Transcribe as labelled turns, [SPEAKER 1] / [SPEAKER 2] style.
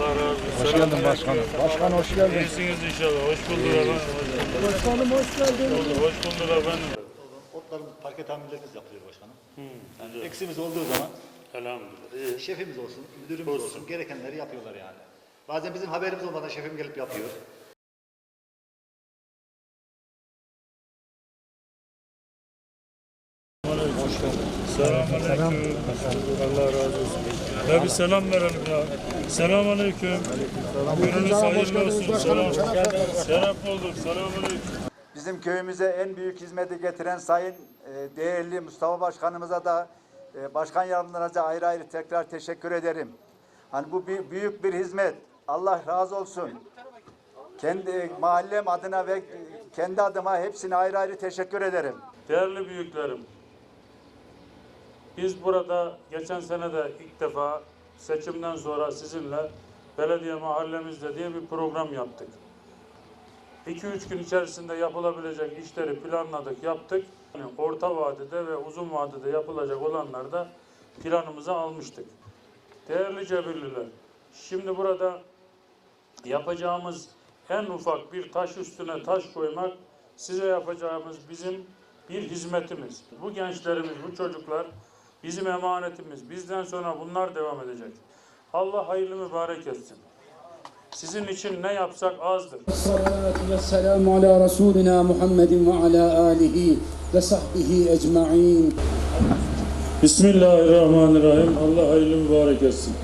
[SPEAKER 1] Allah razı olsun.
[SPEAKER 2] Hoş geldin başkanım. Başkan hoş geldin.
[SPEAKER 1] İyisiniz inşallah. Hoş bulduk efendim.
[SPEAKER 2] Başkanım hoş geldin.
[SPEAKER 1] Hoş bulduk efendim.
[SPEAKER 3] Otların parke tamirlerimiz yapılıyor başkanım. Yani eksiğimiz olduğu zaman. Şefimiz olsun, müdürümüz olsun, gerekenleri yapıyorlar yani. Bazen bizim haberimiz olmadan şefim gelip yapıyor.
[SPEAKER 1] Selamünaleyküm. Allah razı olsun. Ya bir selam verelim ya. Selamünaleyküm. Gününüz hayırlı olsun. Selam. Selam bulduk. Selamünaleyküm.
[SPEAKER 4] Bizim köyümüze en büyük hizmeti getiren Sayın e, değerli Mustafa Başkanımıza da e, Başkan Yardımcılarına ayrı ayrı tekrar teşekkür ederim. Hani bu büyük bir hizmet. Allah razı olsun. Kendi mahallem adına ve kendi adıma hepsine ayrı ayrı teşekkür ederim.
[SPEAKER 1] Değerli büyüklerim, biz burada geçen sene de ilk defa seçimden sonra sizinle belediye mahallemizde diye bir program yaptık. 2-3 gün içerisinde yapılabilecek işleri planladık, yaptık. Yani orta vadede ve uzun vadede yapılacak olanlar da planımıza almıştık. Değerli cebirliler, şimdi burada yapacağımız en ufak bir taş üstüne taş koymak size yapacağımız bizim bir hizmetimiz. Bu gençlerimiz, bu çocuklar bizim emanetimiz. Bizden sonra bunlar devam edecek. Allah hayırlı mübarek etsin. Sizin için ne yapsak azdır.
[SPEAKER 5] Salatu ve selamu ala Resulina Muhammedin ve ala alihi ve sahbihi ecma'in.
[SPEAKER 1] Bismillahirrahmanirrahim. Allah hayırlı mübarek etsin.